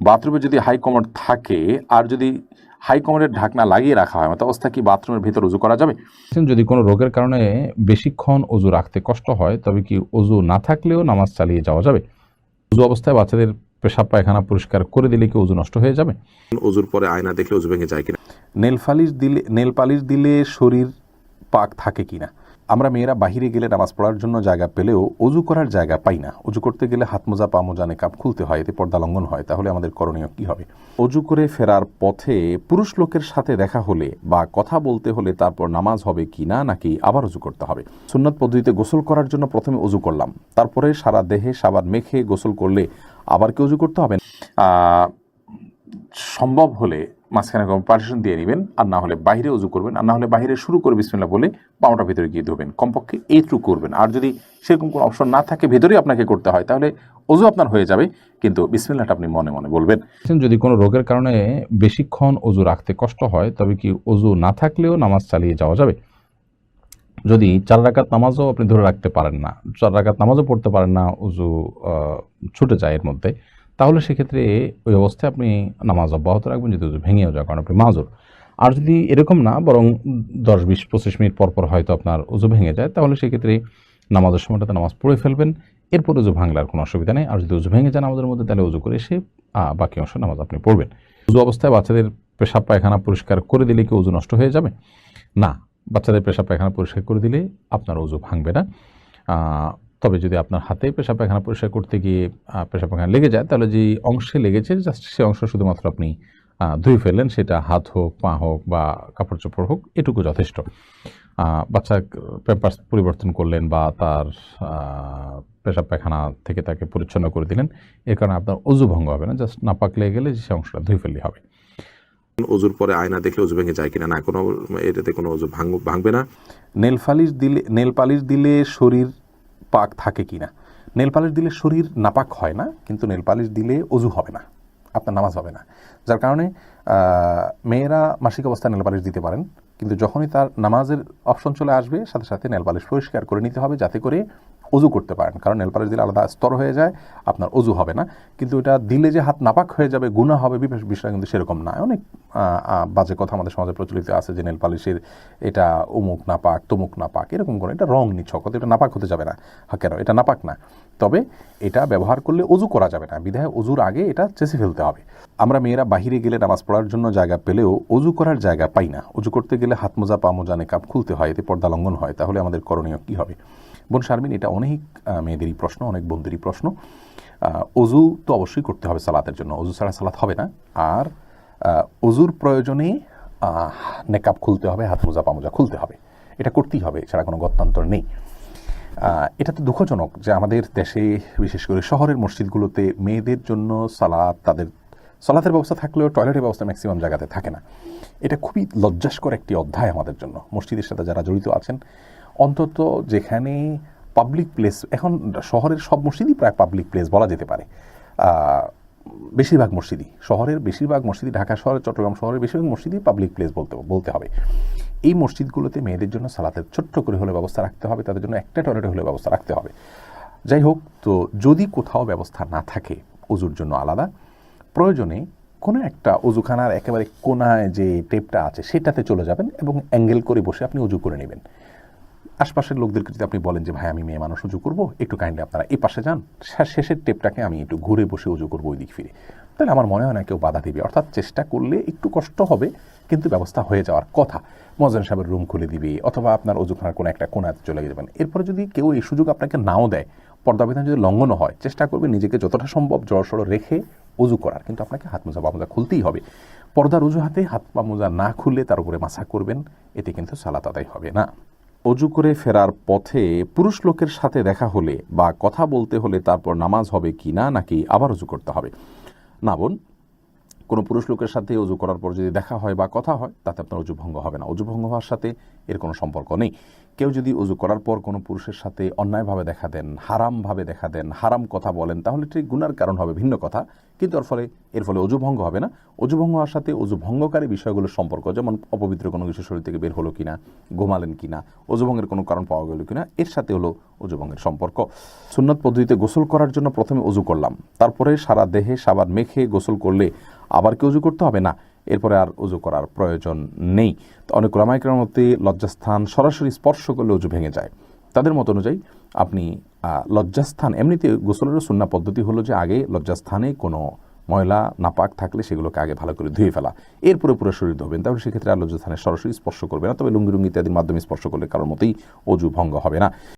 বাথরুমে যদি high commode থাকে আর যদি হাই কমোডের ঢাকনা লাগিয়ে রাখা হয় মতো অবস্থা কি বাথরুমের ভেতর উজু করা যাবে? যদি কোনো রোগের কারণে বেশিক্ষণ অজু রাখতে কষ্ট হয় তবে কি অজু না থাকলেও নামাজ চালিয়ে যাওয়া যাবে। অজু অবস্থায় বাচ্চাদের পেশাব পায়খানা পরিষ্কার করে দিলে কি অজু নষ্ট হয়ে যাবে? অজুর পরে আয়না দেখলে অজু ভেঙে যায় কিনা? নেল পালিশ দিলে নেল পালিশ দিলে শরীর পাক থাকে কিনা? আমরা মেয়েরা বাহিরে গেলে নামাজ পড়ার জন্য জায়গা পেলেও অজু করার জায়গা পাই না। অজু করতে গেলে হাত মোজা, পা মোজা নেকাব খুলতে হয়, এতে পর্দা লঙ্ঘন হয়। তাহলে আমাদের করণীয় কি হবে? অজু করে ফেরার পথে পুরুষ লোকের সাথে দেখা হলে বা কথা বলতে হলে তারপর নামাজ হবে কি না, নাকি আবার অজু করতে হবে? সুন্নত পদ্ধতিতে গোসল করার জন্য প্রথমে অজু করলাম। তারপরে সারা দেহে সাবান মেখে গোসল করলে আবার কি অজু করতে হবে? সম্ভব হলে মাঝখানে কোনো পার্টিশন দিয়ে নেবেন, আর না হলে বাইরে উজু করবেন, আর না হলে বাইরে শুরু করে বিসমিল্লা বলে পাউটা ভিতরে গিয়ে ধোবেন। কমপক্ষে এইটুকু করবেন। আর যদি সেরকম কোনো অপশন না থাকে, ভেতরেই আপনাকে করতে হয়, তাহলে অজু আপনার হয়ে যাবে, কিন্তু বিসমিল্লাটা আপনি মনে মনে বলবেন। যদি কোনো রোগের কারণে বেশিক্ষণ অজু রাখতে কষ্ট হয়, তবে কি অজু না থাকলেও নামাজ চালিয়ে যাওয়া যাবে? যদি চার রাকাত নামাজও আপনি ধরে রাখতে পারেন না, চার রাকাত নামাজও পড়তে পারেন না, উজু ছুটে যায় এর মধ্যে তাহলে সেক্ষেত্রে ওই অবস্থায় আপনি নামাজ অব্যাহত রাখবেন, যদি উজু ভেঙেও যায়, কারণ আপনি মাজুর। আর যদি এরকম না, বরং দশ, বিশ, পঁচিশ মিনিট পর পর হয়তো আপনার উজু ভেঙে যায়, তাহলে সেক্ষেত্রে নামাজের সময়টাতে নামাজ পড়ে ফেলবেন। এরপর উজু ভাঙলার কোনো অসুবিধা নেই। আর যদি উজু ভেঙে যায় নামাজের মধ্যে, তাহলে উজু করে এসে বাকি অংশ নামাজ আপনি পড়বেন। উজু অবস্থায় বাচ্চাদের পেশাব পায়খানা পরিষ্কার করে দিলে কি উজু নষ্ট হয়ে যাবে? না। বাচ্চাদের পেশাব পায়খানা পরিষ্কার করে দিলে আপনার উজু ভাঙবে না। তবে যদি আপনার হাতে পেশাব পায়খানা পরিষ্কার করতে গিয়ে পেশাব পায়খানা লেগে যায় তাহলে যে অংশে লেগেছে জাস্ট সে অংশ শুধুমাত্র আপনি ধুয়ে ফেললেন সেটা হাত হোক পা হোক বা কাপড় চোপড় হোক এটুকু যথেষ্ট। বাচ্চা পেপার্স পরিবর্তন করলেন বা তার পেশাব পায়খানা থেকে তাকে পরিচ্ছন্ন করে দিলেন এর কারণে আপনার অজু ভঙ্গ হবে না জাস্ট নাপাক লেগে গেলে সে অংশটা ধুয়ে ফেললে হবে। অজুর পরে আয়না দেখলে অজু ভেঙে যায় কিনা না কোনো এটাতে কোনো অজু ভাঙ- ভাঙবে না। নেল পালিশ দিলে নেল পালিশ দিলে শরীর পাক থাকে কিনা নেল পালিশ দিলে শরীর নাপাক হয় না, কিন্তু নেল পালিশ দিলে অজু হবে না, আপনার নামাজ হবে না। যার কারণে মেয়েরা মাসিক অবস্থায় নেল পালিশ দিতে পারেন, কিন্তু যখনই তার নামাজের অপশন চলে আসবে, সাথে সাথে নেল পালিশ পরিষ্কার করে নিতে হবে, যাতে করে অজু করতে পারেন। কারণ নেল পালিশ দিলে আলাদা স্তর হয়ে যায়, আপনার অজু হবে না। কিন্তু এটা দিলে যে হাত নাপাক হয়ে যাবে, গুণা হবে বিষয়টা কিন্তু সেরকম না। অনেক বাজে কথা আমাদের সমাজে প্রচলিত আছে যে নেল পালিশের এটা অমুক নাপাক, তমুক নাপাক, এরকম করে। এটা রং নিচ্ছক এটা নাপাক হতে যাবে না। কেন? এটা নাপাক না। তবে এটা ব্যবহার করলে অজু করা যাবে না। বিধায় অজুর আগে এটা চেষে ফেলতে হবে। আমরা মেয়েরা বাহিরে গেলে নামাজ পড়ার জন্য জায়গা পেলেও অজু করার জায়গা পাই না। অজু করতে গেলে হাত মোজা, পা মোজা, নেকাব খুলতে হয়। এতে পর্দা লঙ্ঘন হয়। তাহলে আমাদের করণীয় কী হবে? বোন শারমিন, এটা অনেক মেয়েদেরই প্রশ্ন, অনেক বন্ধুরই প্রশ্ন। অজু তো অবশ্যই করতে হবে সালাতের জন্য। অজু ছাড়া সালাত হবে না। আর অজুর প্রয়োজনে নেকাব খুলতে হবে, হাত মোজা, পা মোজা খুলতে হবে। এটা করতেই হবে, এছাড়া কোনো গত্যান্তর নেই। এটা তো দুঃখজনক যে আমাদের দেশে, বিশেষ করে শহরের মসজিদগুলোতে মেয়েদের জন্য সালাত, তাদের সালাতের ব্যবস্থা থাকলেও টয়লেটের ব্যবস্থা ম্যাক্সিমাম জায়গাতে থাকে না। এটা খুবই লজ্জাস্কর একটি অধ্যায় আমাদের জন্য। মসজিদের সাথে যারা জড়িত আছেন অন্তত যেখানে পাবলিক প্লেস এখন শহরের সব মসজিদই প্রায় পাবলিক প্লেস বলা যেতে পারে। বেশিরভাগ মসজিদই, শহরের বেশিরভাগ মসজিদই, ঢাকা শহরের, চট্টগ্রাম শহরের বেশিরভাগ মসজিদই পাবলিক প্লেস বলতে বলতে হবে। এই মসজিদগুলোতে মেয়েদের জন্য সালাতের ছোট্ট করে হলে ব্যবস্থা রাখতে হবে, তাদের জন্য একটা টয়লেটে হলে ব্যবস্থা রাখতে হবে। যাই হোক, তো যদি কোথাও ব্যবস্থা না থাকে অজুর জন্য আলাদা, প্রয়োজনে কোনো একটা অজুখানার একেবারে কোনায় যে টেপটা আছে, সেটাতে চলে যাবেন এবং অ্যাঙ্গেল করে বসে আপনি অজু করে নেবেন। আশপাশের লোকদেরকে যদি আপনি বলেন যে, ভাই, আমি মেয়ে মানুষ, উজু করব? একটু কাইন্ডলি আপনারা এই পাশে যান। শেষের টেপটাকে আমি একটু ঘুরে বসে উজু করব ওই দিক ফিরে। তাহলে আমার মনে হয় না কেউ বাধা দিবে। অর্থাৎ চেষ্টা করলে একটু কষ্ট হবে, কিন্তু ব্যবস্থা হয়ে যাওয়ার কথা। মজন সাহেবের রুম খুলে দিবে, অথবা আপনার অজুখানার কোনো একটা কোনাতে চলে যাবেন। এরপরে যদি কেউ এই সুযোগ আপনাকে নাও দেয়, পর্দাবিধান যদি লঙ্ঘনও হয়, চেষ্টা করবে নিজেকে যতটা সম্ভব জড়সড় রেখে অজু করার। কিন্তু আপনাকে হাত মোজা বা মোজা খুলতেই হবে। পর্দার অজু হাতে হাত, পা মোজা না খুললে তার উপরে মাসা করবেন, এতে কিন্তু সালাত আদায় হবে না। অজু করে ফেরার পথে পুরুষ লোকের সাথে দেখা হলে বা কথা বলতে হলে তারপর নামাজ হবে কি না নাকি আবার অজু করতে হবে। না বোন কোনো পুরুষ লোকের সাথে অজু করার পর যদি দেখা হয় বা কথা হয়, তাতে আপনার অজু ভঙ্গ হবে না। অজু ভঙ্গ হওয়ার সাথে এর কোনো সম্পর্ক নেই। কেউ যদি অজু করার পর কোনো পুরুষের সাথে অন্যায়ভাবে দেখা দেন, হারামভাবে দেখা দেন, হারাম কথা বলেন, তাহলে ঠিক গুনার কারণ হবে ভিন্ন কথা। কিন্তু এর ফলে এর ফলে অজু ভঙ্গ হবে না। অজু ভঙ্গ হওয়ার সাথে অজু ভঙ্গকারী বিষয়গুলোর সম্পর্ক, যেমন অপবিত্র কোনো কিছু শরীর থেকে বের হলো কিনা, ঘুমালেন কিনা, অজু ভঙ্গের কোনো কারণ পাওয়া গেল কিনা, এর সাথে হলো অজু ভঙ্গের সম্পর্ক। সুন্নত পদ্ধতিতে গোসল করার জন্য প্রথমে অজু করলাম। তারপরে সারা দেহে সাবান মেখে গোসল করলে আবার কি অজু করতে হবে? না, এরপরে আর অজু করার প্রয়োজন নেই। তো অনেক ওলামাইকরার মধ্যে লজ্জাস্থান সরাসরি স্পর্শ করলে অজু ভেঙে যায়। তাদের মত অনুযায়ী আপনি লজ্জাস্থান, এমনিতে গোসলের সুন্না পদ্ধতি হলো যে আগে লজ্জাস্থানে কোনো ময়লা, নাপাক থাকলে সেগুলোকে আগে ভালো করে ধুয়ে ফেলা। এরপরে পুরো শরীর ধোবেন। তাহলে সেক্ষেত্রে আর লজ্জাস্থানে সরাসরি স্পর্শ করবে না। তবে লুঙ্গি লুঙ্গি ইত্যাদির মাধ্যমে স্পর্শ করলে কারোর মতেই অজু ভঙ্গ হবে না।